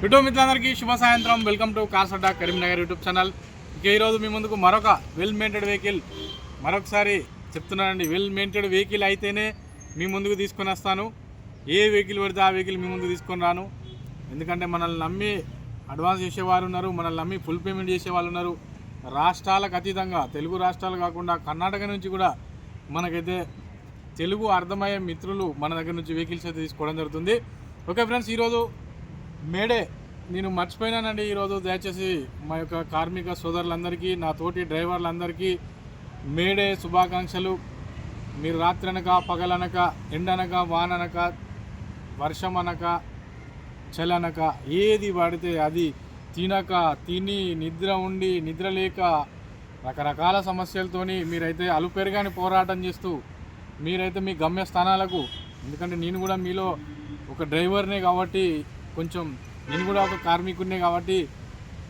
YouTube మిత్రులందరికీ శుభ సాయంత్రం. Welcome to cars Adda Karimnagar YouTube channel. ఇక ఈరోజు మీ ముందుకు మరొక వెల్ మెయింటెడ్ వెహికల్ మరొకసారి చెప్తున్నానండి వెల్ మెయింటెడ్ వెహికల్ అయితేనే మీ ముందుకు తీసుకొని వస్తాను. ఏ వెహికల్ పడితే ఆ వెహికల్ మీ ముందుకు తీసుకొని రాను. ఎందుకంటే మనల్ని నమ్మి అడ్వాన్స్ చేసేవారు ఉన్నారు మనల్ని నమ్మి ఫుల్ పేమెంట్ చేసే వాళ్ళు ఉన్నారు. రాష్ట్రాలకు అతీతంగా తెలుగు రాష్ట్రాలు కాకుండా కర్ణాటక నుంచి కూడా మనకైతే తెలుగు అర్థమయ్యే మిత్రులు మన దగ్గర నుంచి వెహికల్స్ అయితే తీసుకోవడం జరుగుతుంది. ఓకే ఫ్రెండ్స్ ఈరోజు మేడే నేను మర్చిపోయినానండి ఈరోజు దయచేసి మా యొక్క కార్మిక సోదరులందరికీ నా తోటి డ్రైవర్లందరికీ మేడే శుభాకాంక్షలు. మీరు రాత్రి అనక పగలనక ఎండనక వాననక వర్షం అనక చలనక ఏది పడితే అది తినక తిని నిద్ర ఉండి నిద్ర లేక రకరకాల సమస్యలతోని మీరైతే అలుపెరగాని పోరాటం చేస్తూ మీరైతే మీ గమ్యస్థానాలకు ఎందుకంటే నేను కూడా మీలో ఒక డ్రైవర్నే కాబట్టి కొంచెం నేను కూడా ఒక కార్మికుడినే కాబట్టి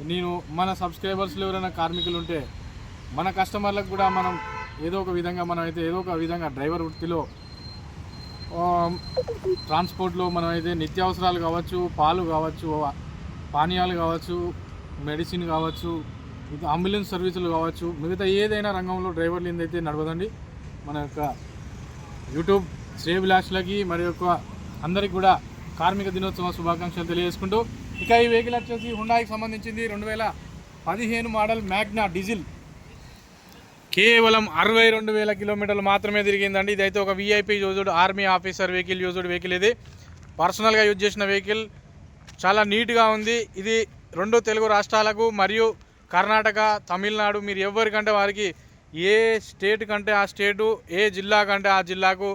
నేను మన సబ్స్క్రైబర్స్లో ఎవరైనా కార్మికులు ఉంటే మన కస్టమర్లకు కూడా మనం ఏదో ఒక విధంగా మనం అయితే ఏదో ఒక విధంగా డ్రైవర్ వృత్తిలో ట్రాన్స్పోర్ట్లో మనం అయితే నిత్యావసరాలు కావచ్చు పాలు కావచ్చు పానీయాలు కావచ్చు మెడిసిన్ కావచ్చు అంబులెన్స్ సర్వీసులు కావచ్చు మిగతా ఏదైనా రంగంలో డ్రైవర్లు ఏందైతే నడవదండి. మన యొక్క యూట్యూబ్ శ్రేయభిలాషులకి మరి యొక్క అందరికి కూడా కార్మిక దినోత్సవ శుభాకాంక్షలు తెలియజేసుకుంటూ ఇక ఈ వెహికల్ వచ్చేసి హుండాయికి సంబంధించింది రెండు వేల పదిహేను మోడల్ మ్యాగ్నా డీజిల్. కేవలం అరవై రెండు వేల కిలోమీటర్లు మాత్రమే తిరిగిందండి. ఇదైతే ఒక VIP used army officer vehicle used vehicle ఇది. పర్సనల్గా యూజ్ చేసిన వెహికల్ చాలా నీట్గా ఉంది. ఇది రెండు తెలుగు రాష్ట్రాలకు మరియు కర్ణాటక తమిళనాడు మీరు ఎవరికంటే వారికి ఏ స్టేట్ కంటే ఆ స్టేటు ఏ జిల్లా కంటే ఆ జిల్లాకు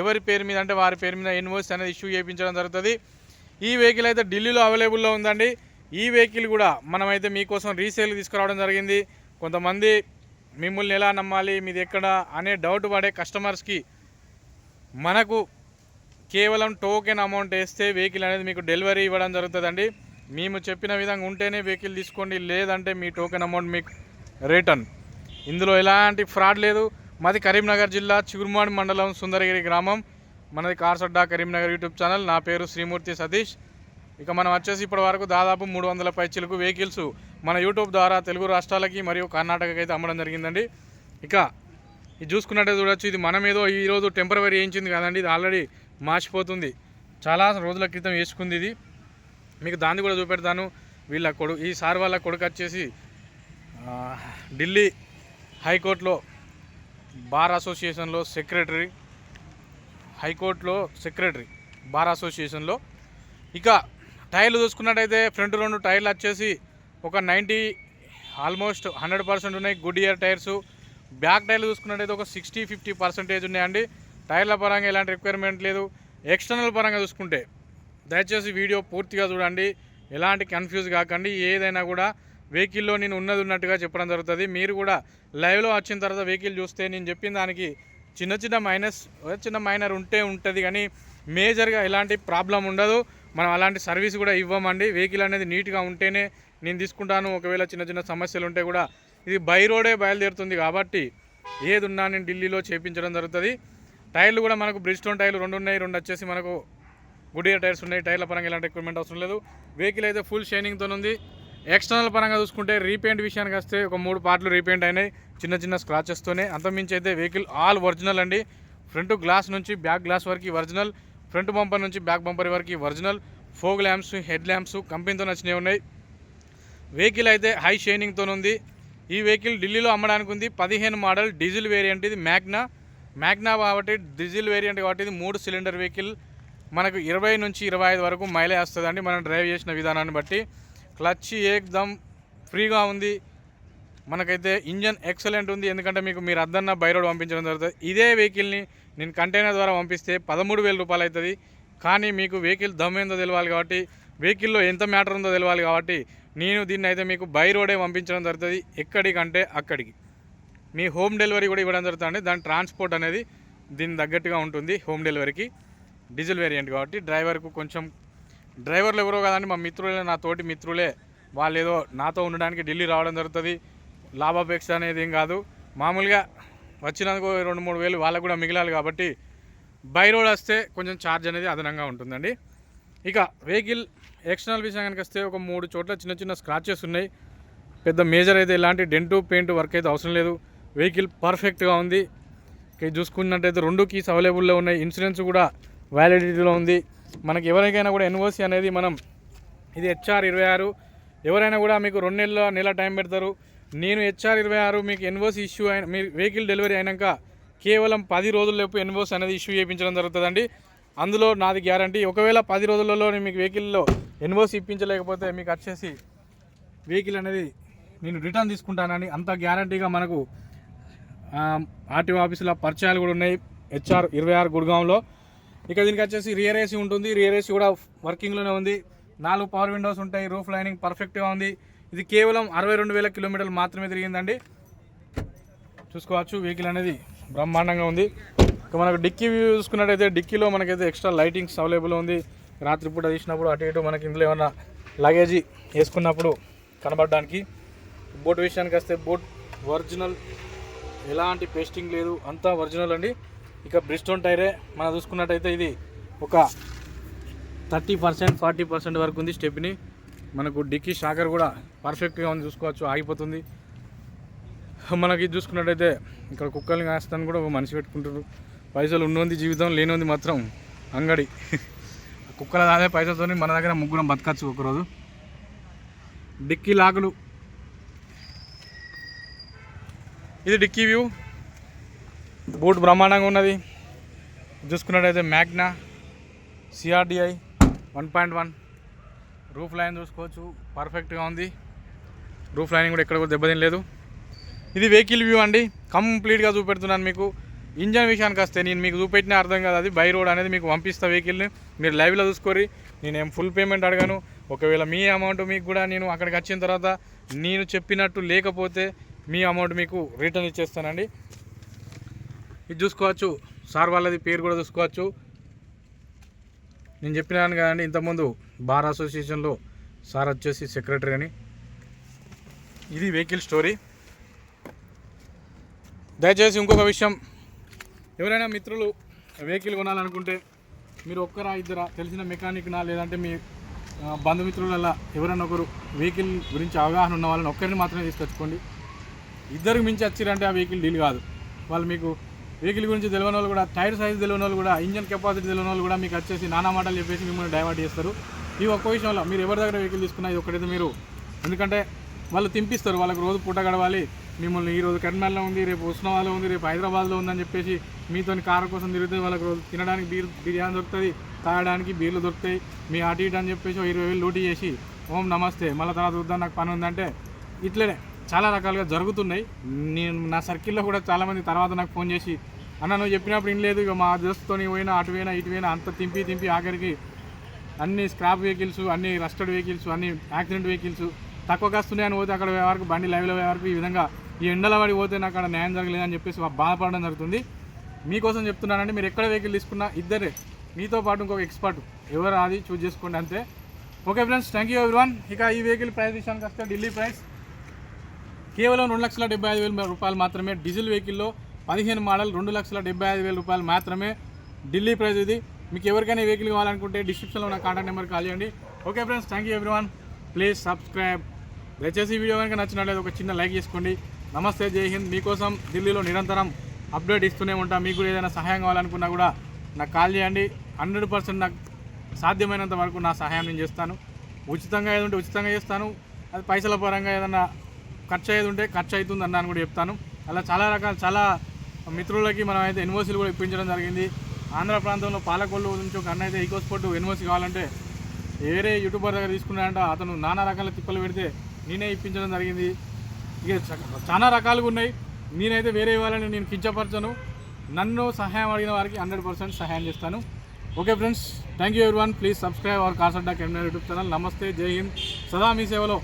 ఎవరి పేరు మీద అంటే వారి పేరు మీద ఇన్వాయిస్ అనేది ఇష్యూ చేయించడం జరుగుతుంది. ఈ వెహికల్ అయితే ఢిల్లీలో అవైలబుల్లో ఉందండి. ఈ వెహికల్ కూడా మనమైతే మీకోసం రీసేల్ తీసుకురావడం జరిగింది. కొంతమంది మిమ్మల్ని ఎలా నమ్మాలి మీది ఎక్కడ అనే డౌట్ పడే కస్టమర్స్కి మనకు కేవలం టోకెన్ అమౌంట్ వేస్తే వెహికల్ అనేది మీకు డెలివరీ ఇవ్వడం జరుగుతుందండి. మేము చెప్పిన విధంగా ఉంటేనే వెహికల్ తీసుకోండి లేదంటే మీ టోకెన్ అమౌంట్ మీకు రిటర్న్. ఇందులో ఎలాంటి ఫ్రాడ్ లేదు. మాది కరీంనగర్ జిల్లా చిగురుమాడి మండలం సుందరగిరి గ్రామం. మనది కార్సడ్డా కరీంనగర్ యూట్యూబ్ ఛానల్. నా పేరు శ్రీమూర్తి సతీష్. ఇక మనం వచ్చేసి ఇప్పటి వరకు దాదాపు మూడు వందల పైచిలకు వెహికల్స్ మన యూట్యూబ్ ద్వారా తెలుగు రాష్ట్రాలకి మరియు కర్ణాటకకి అయితే అమ్మడం జరిగిందండి. ఇక ఇది చూసుకున్నట్టే చూడొచ్చు. ఇది మనం ఏదో ఈరోజు టెంపరవరీ వేయించింది కదండి. ఇది ఆల్రెడీ మార్చిపోతుంది. చాలా రోజుల క్రితం వేసుకుంది ఇది. మీకు దాన్ని కూడా చూపెడతాను. వీళ్ళ కొడు ఈ సార్ వాళ్ళ కొడుకు వచ్చేసి ఢిల్లీ హైకోర్టులో బార్ అసోసియేషన్లో సెక్రటరీ హైకోర్టులో సెక్రటరీ బార్ అసోసియేషన్లో. ఇక టైర్లు చూసుకున్నట్టయితే ఫ్రంట్ రెండు టైర్లు వచ్చేసి ఒక నైంటీ ఆల్మోస్ట్ హండ్రెడ్ పర్సెంట్ ఉన్నాయి. Goodyear tyres. బ్యాక్ టైర్లు చూసుకున్నట్టయితే ఒక సిక్స్టీ ఫిఫ్టీ పర్సెంటేజ్ ఉన్నాయండి. టైర్ల పరంగా ఎలాంటి రిక్వైర్మెంట్ లేదు. ఎక్స్టర్నల్ పరంగా చూసుకుంటే దయచేసి వీడియో పూర్తిగా చూడండి. ఎలాంటి కన్ఫ్యూజ్ కాకండి. ఏదైనా కూడా వెహికల్లో నేను ఉన్నది ఉన్నట్టుగా చెప్పడం జరుగుతుంది. మీరు కూడా లైవ్లో వచ్చిన తర్వాత వెహికల్ చూస్తే నేను చెప్పిన దానికి చిన్న చిన్న మైనస్ చిన్న మైనర్ ఉంటే ఉంటుంది కానీ మేజర్గా ఎలాంటి ప్రాబ్లం ఉండదు. మనం అలాంటి సర్వీస్ కూడా ఇవ్వమండి. వెహికల్ అనేది నీట్గా ఉంటేనే నేను తీసుకుంటాను. ఒకవేళ చిన్న చిన్న సమస్యలు ఉంటే కూడా ఇది బై రోడే బయలుదేరుతుంది కాబట్టి ఏది ఉన్నా నేను ఢిల్లీలో చేపించడం జరుగుతుంది. టైర్లు కూడా మనకు బ్రిడ్స్టోన్ టైర్లు రెండు ఉన్నాయి రెండు వచ్చేసి మనకు గుడ్ ఇయర్ టైర్స్ ఉన్నాయి. టైర్ల పరంగా ఎలాంటి ఎక్విప్మెంట్ అవసరం లేదు. వెహికల్ అయితే ఫుల్ షైనింగ్తో ఉంది ఎక్స్టర్నల్ పరంగా చూసుకుంటే రీపెయింట్ విషయానికి వస్తే ఒక మూడు పార్ట్లు రీపెయింట్ అయినాయి. చిన్న చిన్న స్క్రాచెస్తోనే అంతమించి అయితే వెహికల్ ఆల్ ఒరిజినల్ అండి. ఫ్రంట్ గ్లాస్ నుంచి బ్యాక్ గ్లాస్ వరకు ఒరిజినల్ ఫ్రంట్ బంపర్ నుంచి బ్యాక్ బంపర్ వరకు original fog lamps head lamps కంపెనీతో నచ్చినవి ఉన్నాయి. వెహికల్ అయితే హై షైనింగ్తో ఉంది. ఈ వెహికల్ ఢిల్లీలో అమ్మడానికి ఉంది. పదిహేను మోడల్ డీజిల్ వేరియంట్ ఇది మ్యాగ్నా మ్యాగ్నా కాబట్టి డీజిల్ వేరియంట్ కాబట్టి ఇది మూడు సిలిండర్ వెహికల్ మనకు ఇరవై నుంచి ఇరవై ఐదు వరకు మైలేజ్ వస్తుందండి. మనం డ్రైవ్ చేసిన విధానాన్ని బట్టి. క్లచ్ ఏకదమ్ ఫ్రీగా ఉంది. మనకైతే ఇంజన్ ఎక్సలెంట్ ఉంది. ఎందుకంటే మీకు మీరు అద్దన్న బైరోడ్ పంపించడం జరుగుతుంది. ఇదే వెహికల్ని నేను కంటైనర్ ద్వారా పంపిస్తే పదమూడు వేల రూపాయలు అవుతుంది కానీ మీకు వెహికల్ దమ్ ఏందో తెలియాలి కాబట్టి వెహికల్లో ఎంత మ్యాటర్ ఉందో తెలియాలి కాబట్టి నేను దీన్ని అయితే మీకు బై రోడే పంపించడం జరుగుతుంది. ఎక్కడికంటే అక్కడికి. మీ హోమ్ డెలివరీ కూడా ఇవ్వడం జరుగుతుంది. దాని ట్రాన్స్పోర్ట్ అనేది దీని తగ్గట్టుగా ఉంటుంది హోమ్ డెలివరీకి. డీజిల్ వేరియంట్ కాబట్టి డ్రైవర్కు కొంచెం డ్రైవర్లు ఎవరో కదండి మా మిత్రులే నా తోటి మిత్రులే. వాళ్ళు ఏదో నాతో ఉండడానికి ఢిల్లీ రావడం జరుగుతుంది. లాభాపేక్ష అనేది ఏం కాదు. మామూలుగా వచ్చినందుకు రెండు మూడు వేలు వాళ్ళకు కూడా మిగిలాలి కాబట్టి బై రోడ్ వస్తే కొంచెం ఛార్జ్ అనేది అదనంగా ఉంటుందండి. ఇక వెహికల్ ఎక్స్టర్నల్ విషయానికి వస్తే ఒక మూడు చోట్ల చిన్న చిన్న స్క్రాచెస్ ఉన్నాయి. పెద్ద మేజర్ అయితే ఎలాంటి డెంటు పెయింట్ వర్క్ అయితే అవసరం లేదు. వెహికల్ పర్ఫెక్ట్గా ఉంది. ఇక చూసుకున్నట్టయితే రెండు కీస్ అవైలబుల్లో ఉన్నాయి. ఇన్సూరెన్స్ కూడా వ్యాలిడిటీలో ఉంది. మనకి ఎవరికైనా కూడా ఎన్ఓసి అనేది మనం ఇది హెచ్ఆర్ ఇరవై ఆరు. ఎవరైనా కూడా మీకు రెండు నెలల నెల టైం పెడతారు. నేను హెచ్ఆర్ ఇరవై ఆరు మీకు ఎన్ఓసి ఇష్యూ అయిన మీ వెహికల్ డెలివరీ అయినాక కేవలం పది రోజుల్లోపు ఎన్ఓసి అనేది ఇష్యూ చేయించడం జరుగుతుందండి. అందులో నాది గ్యారంటీ. ఒకవేళ పది రోజులలో నేను మీకు వెహికల్లో ఎన్ఓసి ఇప్పించలేకపోతే మీకు వచ్చేసి వెహికల్ అనేది నేను రిటర్న్ తీసుకుంటానని అంత గ్యారంటీగా మనకు ఆర్టీఓ ఆఫీసులో పరిచయాలు కూడా ఉన్నాయి. హెచ్ఆర్ ఇరవై ఆరు గుడ్గాంలో. ఇక దీనికి వచ్చేసి రియర్ ఏసీ ఉంటుంది. రియర్ ఏసీ కూడా వర్కింగ్లోనే ఉంది. నాలుగు పవర్ విండోస్ ఉంటాయి. రూఫ్ లైనింగ్ పర్ఫెక్ట్గా ఉంది. ఇది కేవలం అరవై రెండు వేల కిలోమీటర్లు మాత్రమే తిరిగిందండి. చూసుకోవచ్చు. వెహికల్ అనేది బ్రహ్మాండంగా ఉంది. ఇక మనకు డిక్కీ వ్యూ చూసుకున్నట్టయితే డిక్కీలో మనకైతే ఎక్స్ట్రా లైటింగ్స్ అవైలబుల్ ఉంది. రాత్రిపూట తీసినప్పుడు అటు ఇటు మనకి ఇందులో ఏమన్నా లగేజీ వేసుకున్నప్పుడు కనబడడానికి. బోట్ విషయానికి వస్తే బోట్ ఒరిజినల్ ఎలాంటి పేస్టింగ్ లేదు. అంతా ఒరిజినల్ అండి. ఇక బ్రిస్టోన్ టైరే మనం చూసుకున్నట్టయితే ఇది ఒక థర్టీ పర్సెంట్ ఫార్టీ పర్సెంట్ వరకు ఉంది స్టెప్ని. మనకు డిక్కీ షాకర్ కూడా పర్ఫెక్ట్గా ఉంది చూసుకోవచ్చు ఆగిపోతుంది. మనకి చూసుకున్నట్టయితే ఇక్కడ కుక్కల్ని కాస్తాను కూడా ఒక మనిషి పెట్టుకుంటారు పైసలు ఉన్నోంది జీవితం లేనిది మాత్రం అంగడి. కుక్కల అదే పైసలతో మన దగ్గర ముగ్గురం బతకచ్చు ఒకరోజు. డిక్కీ లాకులు. ఇది డిక్కీ వ్యూ. బూట్ బ్రహ్మాండంగా ఉన్నది. చూసుకున్నట్టయితే Magna CRDI one point one. Roof line చూసుకోవచ్చు. పర్ఫెక్ట్గా ఉంది. రూఫ్ లైన్ కూడా ఎక్కడ కూడా దెబ్బతినలేదు. ఇది వెహికల్ వ్యూ అండి. కంప్లీట్గా చూపెడుతున్నాను మీకు. ఇంజన్ విషయానికి వస్తే నేను మీకు చూపెట్టిన అర్థం కాదు. అది బై రోడ్ అనేది మీకు పంపిస్తా వెహికల్ని. మీరు లైవ్లో చూసుకోరి నేనేం ఫుల్ పేమెంట్ అడగాను. ఒకవేళ మీ అమౌంట్ మీకు కూడా నేను అక్కడికి వచ్చిన తర్వాత నేను చెప్పినట్టు లేకపోతే మీ అమౌంట్ మీకు రిటర్న్ ఇచ్చేస్తానండి. ఇది చూసుకోవచ్చు. సార్ వాళ్ళది పేరు కూడా చూసుకోవచ్చు. నేను చెప్పినాను కదండి ఇంతకుముందు బార్ అసోసియేషన్లో సార్ వచ్చేసి సెక్రటరీ అని. ఇది వెహికల్ స్టోరీ. దయచేసి ఇంకొక విషయం. ఎవరైనా మిత్రులు వెహికల్ కొనాలనుకుంటే మీరు ఒక్కరా ఇద్దరా తెలిసిన మెకానిక్నా లేదంటే మీ బంధుమిత్రులలో బంధుమిత్రులల్లా ఎవరైనా ఒకరు వెహికల్ గురించి అవగాహన ఉన్న వాళ్ళని ఒక్కరిని మాత్రమే తీసుకొచ్చుకోండి. ఇద్దరికి మించి వచ్చిరంటే ఆ వెహికల్ డీల్ కాదు. వాళ్ళు మీకు వెహికల్ గురించి తెలియని వాళ్ళు కూడా టైర్ సైజ్ తెలియని వాళ్ళు కూడా ఇంజన్ కెపాసిటీ తెలియని వాళ్ళు కూడా మీకు వచ్చేసి నానా మాటలు చెప్పేసి మిమ్మల్ని డైవర్ట్ చేస్తారు. ఈ ఒక్క విషయంలో మీరు ఎవరి దగ్గర వెహికల్ తీసుకున్నా ఇది ఒక్కడైతే మీరు. ఎందుకంటే వాళ్ళు తింపిస్తారు వాళ్ళకి రోజు పూట గడవాలి. మిమ్మల్ని ఈ రోజు కర్నాల్లో ఉంది రేపు ఉస్మానాబాద్లో ఉంది రేపు హైదరాబాద్లో ఉందని చెప్పేసి మీతో కారు కోసం తిరిగితే వాళ్ళకి రోజు తినడానికి బీర్ బిర్యానీ దొరుకుతుంది తాగడానికి బీర్లు దొరుకుతాయి. మీ అటు ఇటు అని చెప్పేసి ఇరవై వేలు లూటీ చేసి ఓం నమస్తే మళ్ళీ తర్వాత చూద్దాం నాకు పని ఉందంటే ఇట్లనే. చాలా రకాలుగా జరుగుతున్నాయి. నేను నా సర్కిల్లో కూడా చాలామంది తర్వాత నాకు ఫోన్ చేసి అన్న నువ్వు చెప్పినప్పుడు ఏం లేదు ఇక మా దోస్తుతో పోయినా అటు పోయినా ఇటు పోయినా అంత తింపి తింపి ఆఖరికి అన్ని స్క్రాప్ వెహికల్స్ అన్ని రస్టెడ్ వెహికల్స్ అన్ని యాక్సిడెంట్ వెహికల్స్ తక్కువ వస్తున్నాయని పోతే అక్కడ వరకు బండి లైవ్లో పోయే వరకు ఈ విధంగా ఈ ఎండల పడి పోతే నాకు అక్కడ న్యాయం జరగలేదని చెప్పేసి బాధపడడం జరుగుతుంది. మీకోసం చెప్తున్నానండి మీరు ఎక్కడ వెహికల్ తీసుకున్నా ఇద్దరే. మీతో పాటు ఇంకొక ఎక్స్పర్ట్ ఎవరు అది చూజ్ చేసుకోండి అంతే. Okay friends thank you everyone ఇక ఈ వెహికల్ ప్రైస్ విషయానికి వస్తే ఢిల్లీ ప్రైస్ కేవలం రెండు లక్షల డెబ్బై ఐదు వేల రూపాయలు మాత్రమే డీజిల్ వెహికల్లో పదిహేను మోడల్ రెండు లక్షల డెబ్బై ఐదు వేల రూపాయలు మాత్రమే ఢిల్లీ ప్రైజ్ ఇది. మీకు ఎవరికైనా వెహికల్ కావాలనుకుంటే డిస్క్రిప్షన్లో ఉన్న కాంటాక్ట్ నెంబర్ కాల్ చేయండి. Okay friends thank you everyone please subscribe దయచేసి వీడియో కనుక నచ్చినట్లయితే ఒక చిన్న లైక్ చేసుకోండి. నమస్తే జై హింద్. మీకోసం ఢిల్లీలో నిరంతరం అప్డేట్ ఇస్తూనే ఉంటాం. మీకు కూడా ఏదైనా సహాయం కావాలనుకున్నా కూడా నాకు కాల్ చేయండి. హండ్రెడ్ పర్సెంట్ నాకు సాధ్యమైనంత వరకు నా సహాయం నేను చేస్తాను. ఉచితంగా ఏదంటే ఉంటే ఉచితంగా చేస్తాను. అది పైసల పరంగా ఏదైనా ఖర్చు అయ్యేది ఉంటే ఖర్చు అవుతుంది అన్నాను కూడా చెప్తాను. అలా చాలా రకాల చాలా మిత్రులకి మనం అయితే ఎన్ఓసీలు కూడా ఇప్పించడం జరిగింది. ఆంధ్ర ప్రాంతంలో పాలకొల్లు నుంచి ఒక అన్న అయితే ఈకో స్పోర్ట్ ఎన్ఓసీ కావాలంటే వేరే యూట్యూబర్ దగ్గర తీసుకున్నాడంట. అతను నానా రకాల తిప్పలు పెడితే నేనే ఇప్పించడం జరిగింది. ఇక చాలా రకాలుగా ఉన్నాయి. నేనైతే వేరే వాళ్ళని నేను కించపరచను. నన్ను సహాయం అడిగిన వారికి హండ్రెడ్ పర్సెంట్ సహాయం చేస్తాను. Okay friends thank you everyone please subscribe our కాసడ్డా camera YouTube channel. నమస్తే జై హింద్. సదా మీ సేవలో.